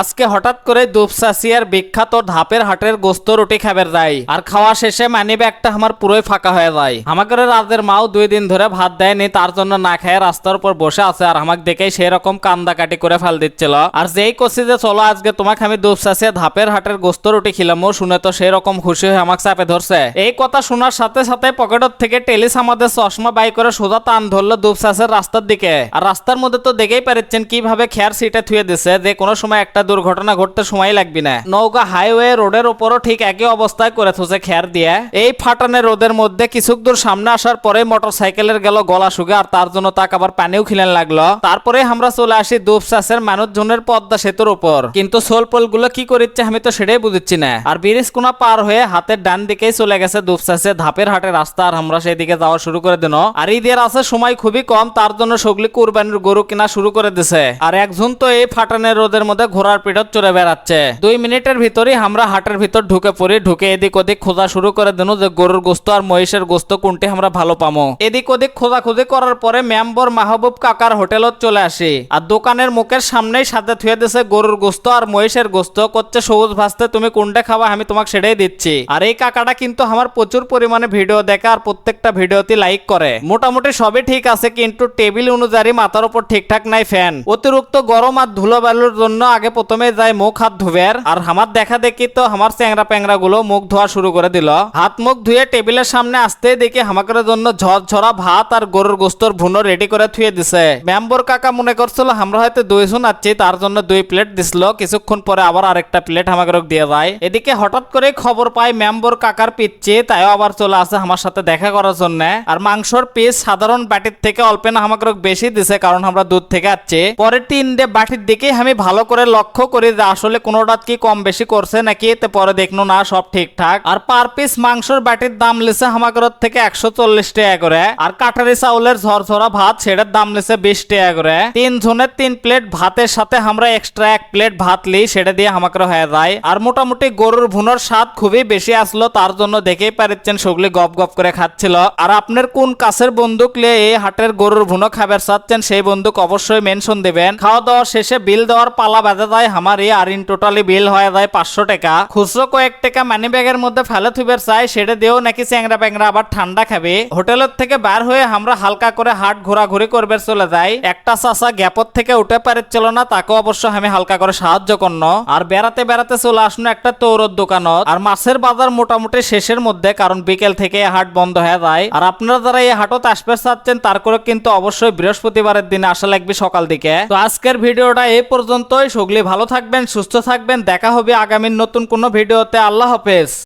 আজকে হঠাৎ করে দুপসাসিয়ার বিখ্যাত ধাপের হাটের গোস্ত রুটি খাবার যাই আর খাওয়া শেষে মানি ব্যাগটা আমার পুরোই ফাঁকা হয়ে যায়। আমাকে রাতের মাও দুই দিন ধরে ভাত দেয়নি, তার জন্য না খেয়ে রাস্তার উপর বসে আছে। আর আমাকে দেখেই সেই রকম কান্দাকাটি করে ফেল দিচ্ছিল। আর যেই কষি যে চলো, আজকে তোমাকে আমি দুপসাসিয়া ধাপের হাটের গোস্ত রুটি খিলামো, শুনে তো সেই রকম খুশি হয়ে আমাকে চাপে ধরছে। এই কথা শোনার সাথে সাথে পকেটের থেকে টেলিস আমাদের চশমা বাই করে সোজা টান ধরলো দুপসাসের রাস্তার দিকে। আর রাস্তার মধ্যে তো দেখেই পারছেন কীভাবে খেয়ার সিটে থুয়ে দিছে। যে কোনো সময় একটা দুর্ঘটনা ঘটতে সময় লাগবে না। নৌকা হাইওয়ে রোডের উপরও ঠিক একই অবস্থায় করে থুছে খেয়ার দিয়ে। এই ফাটানে রোদের মধ্যে কিছু দূর সামনে আসার পরে মোটর সাইকেলের গেল গলা শুগে আর তার জন্য তাক আবার পানিও খিলেন লাগল। তারপরে আমরা চলে আসি দুপসাসের মানুষজনের পদ্মা সেতুর উপর। কিন্তু সোলপোলগুলো কি করিচ্ছে আমি তো সেটাই বুঝছি না। আর ব্রিজ কোনা পার হয়ে হাতের ডান দিকেই চলে গেছে দুপসাসে ধাপের হাটে রাস্তা আর আমরা সেদিকে যাওয়া শুরু করে দিন। আর ঈদের আছে সময় খুবই কম, তার জন্য সগলি কুরবানির গরু কিনা শুরু করে দিছে। আর একজন তো এই ফাটানের রোদের মধ্যে ঘোড়ার পিঠত চড়ে বেড়াচ্ছে। দুই মিনিটের ভিতরেই আমরা হাটের ভিতর ঢুকে পড়ি, ঢুকে এদিক ওদিক খোঁজা শুরু করে দিন যে গরুর গোস্ত আর মহিষের গোস্ত কোনটি আমরা ভালো পামো। এদিক ওদিক খোঁজাখুঁজি করার পরে মেম্বর মাহবুব কাকার হোটেলত চলে আসি আর দোকানের মুখের সামনেই সাথে থুয়ে দিছে গরুর গোস্ত আর মহিষের গোস্ত করছে সবুজ ভাসতে তুমি কোনটা খাবা আমি তোমাকে সেটাই দিচ্ছি। আর এই কাকাটা কিন্তু আমার প্রচুর পরিমাণে ভিডিও দেখে আর প্রত্যেকটা ভিডিওতে লাইক করে। মোটামুটি সবই ঠিক আছে কিন্তু টেবিল অনুযায়ী মাথার উপর ঠিকঠাক নাই ফ্যান। অতিরিক্ত গরম আর ধুলো বালুর জন্য আগে প্রথমে যায় মুখ হাত ধুবের আর আমার দেখা দেখি তো আমার চ্যাংরা প্যাংরা গুলো মুখ ধোয়া শুরু করে দিল। হাত মুখ ধুয়ে টেবিলের সামনে আসতে দেখি আমাদের জন্য ঝরঝরা ভাত আর গরুর গোস্তর ভুনো রেডি করে থুয়ে দিছে। মেম্বর কাকা মনে করছিল আমরা হয়তো দুই জন আছি, তার জন্য দুই প্লেট দিছিল, কিছুক্ষণ পরে আবার আরেকটা প্লেট আমাকে দিয়ে যায়। এদিকে হঠাৎ করে খবর পাই মেম্বর কাকার পিচ্ছে তাইও আবার চলে আসে আমার সাথে দেখা করার জন্য। আর মাংসর পিস সাধারণ বাটির থেকে অল্প না আমাকে বেশি দিছে, কারণ আমরা দুধ থেকে আছি। পরে তিন ডে বাটির দিকে আমি ভালো করে লক্ষ্য করি যে আসলে কোনোটা কি কম বেশি করছে নাকি এতে পরে দেখনো না, সব ঠিকঠাক। আর পার পিস মাংসর বাটির দাম লিছে আমাকে থেকে একশো চল্লিশ টাকা করে। আর কাঠারি চাউলের ঝরঝরা ভাত, সেটার দাম লিছে বিশ টাকা করে। তিন জনের তিন প্লেট ভাতের সাথে আমরা এক্সট্রা এক প্লেট ভাত লিই সেটা দিয়ে আমাকে হয়ে যায়। আর মোটামুটি গরুর ভুনোর স্বাদ খুবই বেশি আসলো, তার জন্য দেখেই পারছেন সেগুলি গপ গপ করে খাচ্ছিল। আর আপনার কোন কাছের বন্দুক লিয়ে এই হাটের গরুর ভুনো খাবার চাচ্ছেন, সেই বন্দুক অবশ্যই মেনশন দিবেন। খাওয়া দাওয়া শেষে বিল দেওয়ার পালা যায় আমার এই আর ইন টোটালি বিল হয়ে যায় পাঁচশো টাকা। খুচরো কয়েক টাকা মানি ব্যাগের মধ্যে ফেলে থুবের চাই, সেটা দিয়েও নাকি চ্যাংরা প্যাংরা আবার ঠান্ডা খাবে। হোটেলের থেকে বার হয়ে আমরা হালকা করে হাট ঘোরাঘুরি করবে চলে যাই। একটা চাষা গ্যাপত থেকে উঠে পারছিল না তাকে অবশ্য আমি হালকা করে সাহায্য করন। আর বেড়াতে বেড়াতে চলে আসলো একটা তৌরর দোকানত। আর মাছের বাজার মোটামুটি শেষের মধ্যে, কারণ বিকেল থেকে হাট বন্ধ হয়ে যায়। আর আপনারা যারা এই হাটত আসবে চাচ্ছেন, তার করে কিন্তু অবশ্যই বৃহস্পতিবারের দিনে আসা লাগবে সকাল দিকে। তো আজকের ভিডিওটা এই পর্যন্তই। সগলি ভালো থাকবেন সুস্থ থাকবেন। দেখা হবে আগামীর নতুন কোনো ভিডিওতে। আল্লাহ হাফেজ।